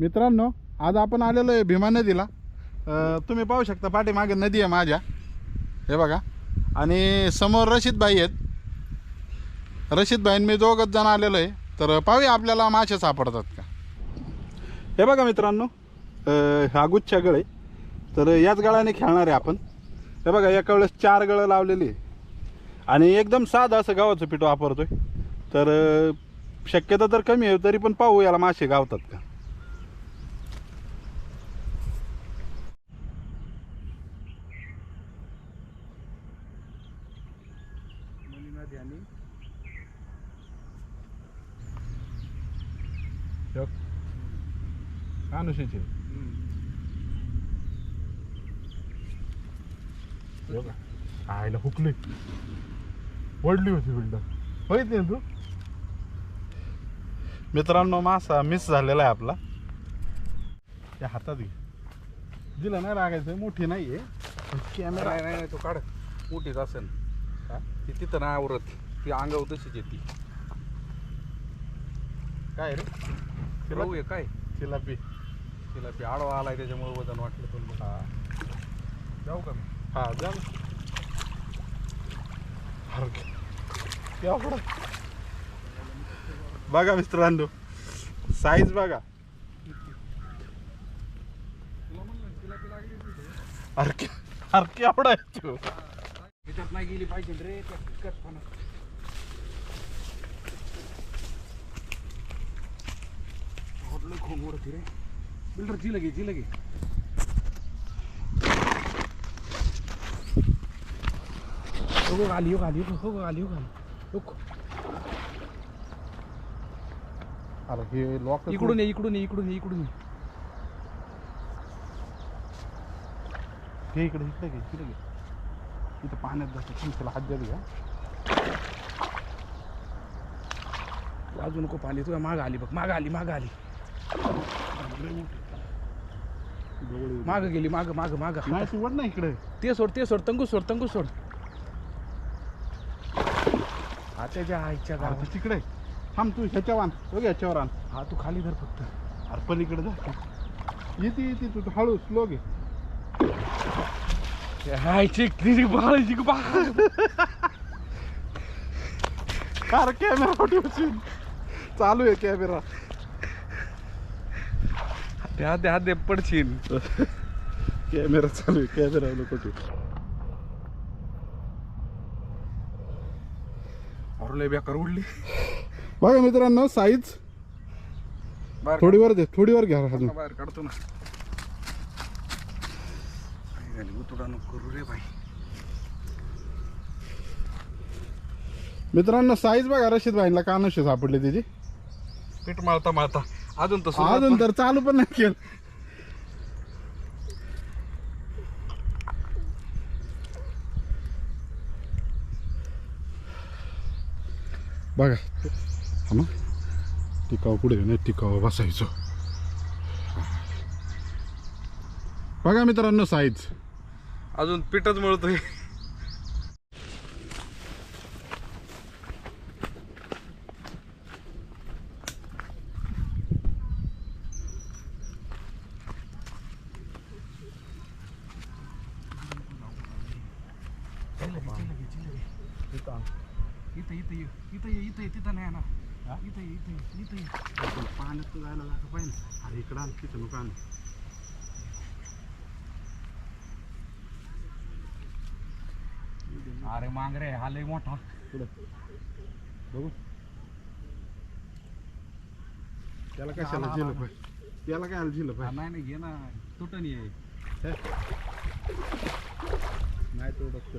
मित्रांनो आज आपण आलेलो आहे भीमा नदीला. तुम्ही पाहू शकता पाठीमागे नदी आहे माझ्या. हे बघा. आणि समोर रशीदबाई आहेत. रशीदबाईन मी दोघंच जण आलेलो आहे. तर पाहूया आपल्याला मासे सापडतात का. हे बघा मित्रांनो हा गुच्छा गळ. आहे तर याच गळाने खेळणार आहे आपण. हे बघा एका वेळेस चार गळं लावलेली आहे. आणि एकदम साधं असं गावाचं पीठ वापरतोय. तर शक्यता तर कमी आहे तरी पण पाहू याला मासे गावतात का. अनुशीचे आयला हुकली. वडली होती बिल्डर. माहिती ना तू? मित्रांनो मासा मिस झालेला आहे आपला. त्या हातात घे. दिलं नाही लागायचं मोठी नाही आहे कॅमेरा नाही नाही नाही, तो काढ. मोठीच असेल? ती तिथं नाही आवरत. ती अंगावर तशीच येते. काय रे? राहू आहे काय? चिलापी ती आडवा आलाय त्याच्यामुळे वजन वाटलं पण हा जाऊ का मी? हा जा ना. बघा मित्रांनो साईज बघा. तुला म्हणलं तिला ती लागली होती. ते. अरे के- अरे केवढा आहे तो. त्याच्यात नाही गेली पाहिजे रे त्या लय खोंग ओढते रे. बिल्डर ती लगे ती लगे हो आली हो आली हो आली हो आली. हो अरे हे लॉक इकडून ये इकडून ये इकडून ये इकडून ये. इकडे इकडे इकडे इथं पाण्यात त्याला हात द्या घ्या. वाजू नको पाणी तुला माग आली बघ माग आली माग आली. माग गेली माग माग माग. नाही वड ना इकडे. ते सोड ते सोड तंगू सोड तंगू सोड. हा त्याच्या आईच्या गावात ते तिकडे थांब तू ह्याच्यावर आण बघ ह्याच्यावर आण. हा तू खाली धर फक्त. अरे पलीकडे जा. येते येते तू तू हळू स्लो घे आईची तिची बाळाची बाळ अरे कॅमेरा उचल चालू आहे कॅमेरा दे हात दे पडशील कॅमेरा चालू आहे कॅमेरा कुठे अरे लय बेकार उडली बघा मित्रांनो साईज बाहेर थोडी वर दे थोडी वर घ्या अजून बाहेर काढतो ना काय झाली उतुडा नको करू रे बाई. मित्रांनो साईज बघा रशीद भाईला कानुशी सापडली तिची. पीठ माळता माळता. अजून तर सुरुवात अजून तर चालू पण नाही केलं. बघा. हा ना टिकाव पुढे नाही टिकाव बसायचो. बघा मित्रांनो साईज अजून पीठच मिळतोय. इथं इथं ये इथं ये इथं ये तिथं नाही ना इथं ये इथं ये इथं ये. पाण्यात जायला लागलं पाहिजे. अरे इकडं तिथं नको आण अरे मांगरे हा लय मोठा. पुढं. बघू. त्याला कशाला झिलं त्याला काय झिलं हा, नाही नाही घे ना. तुटन ये. नाही तो डॉक्टर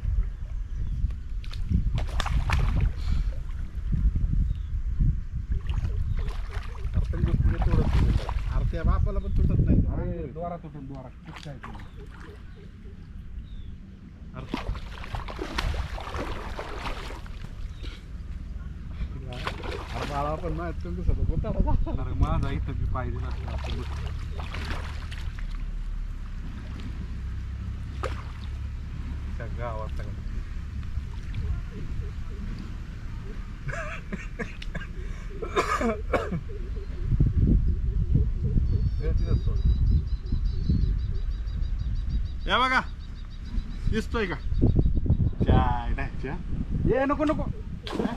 अरे त्या बापाला पण तुटत नाही अरे द्वारा तुटून द्वारा. कुठं काय ते? आपण माहीत करून होता बाबा. अरे माझा पाहिजे गावात सगळं. हे या बघा दिसतोय का चाय नाही चा. ये नको नको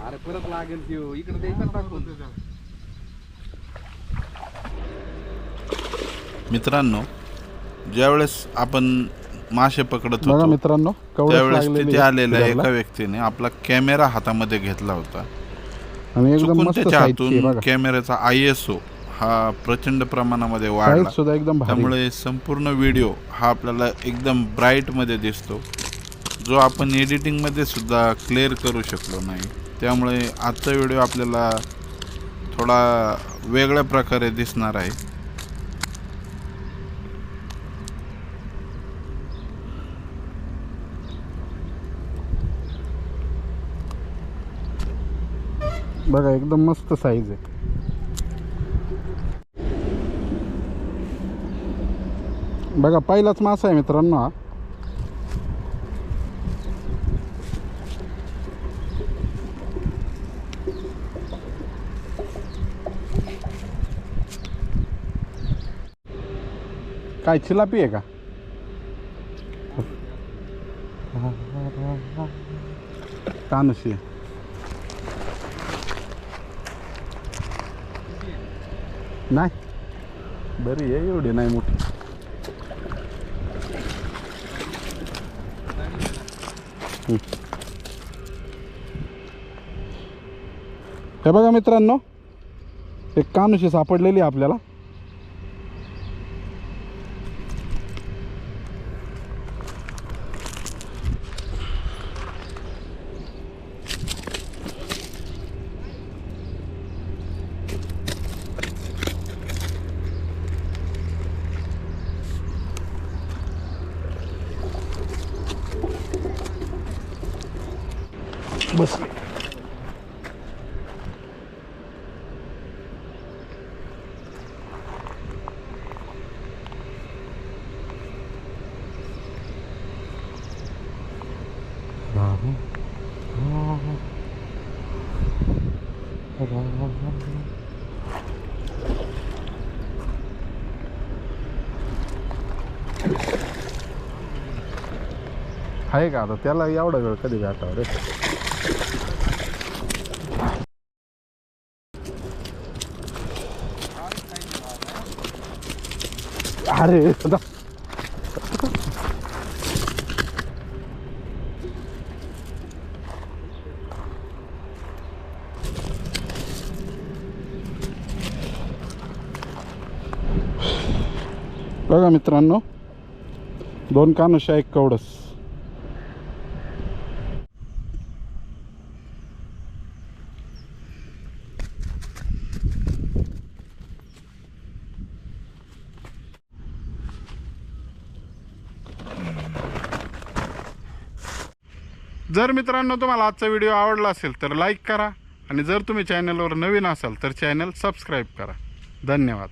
अरे परत लागेल हो. इकडे द्यायचा टाकून. मित्रांनो ज्यावेळेस आपण मासे पकडत बघा होतो मित्रांनो कवडस त्यावेळेस लागलेली तिथे आलेल्या. एका व्यक्तीने आपला कॅमेरा हातामध्ये घेतला होता. आणि एकदम चुकून मस्त त्याच्या आहे हातून बघा. कॅमेऱ्याचा आय एस ओ हा प्रचंड प्रमाणामध्ये साईज वाढला. सुद्धा एकदम भारी. त्यामुळे संपूर्ण व्हिडिओ हा आपल्याला एकदम ब्राईटमध्ये दिसतो. जो आपण एडिटिंगमध्ये सुद्धा क्लिअर करू शकलो नाही. त्यामुळे आजचा व्हिडिओ आपल्याला थोडा वेगळ्या प्रकारे दिसणार आहे. बघा एकदम मस्त साईज आहे. बघा पहिलाच मासा आहे मित्रांनो हा. काय चिलापी आहे का? कानुशी आहे नाही. बरी आहे एवढी नाही मोठी. हे बघा मित्रांनो एक कानुशी सापडलेली आहे आपल्याला. बस आहे का आता त्याला एवढा वेळ अरे बघा मित्रांनो दोन कानुशा एक कवडस. जर मित्रांनो तुम्हाला आजचा व्हिडिओ आवडला असेल तर लाईक करा आणि जर तुम्ही चॅनलवर नवीन असाल तर चॅनल सबस्क्राईब करा. धन्यवाद.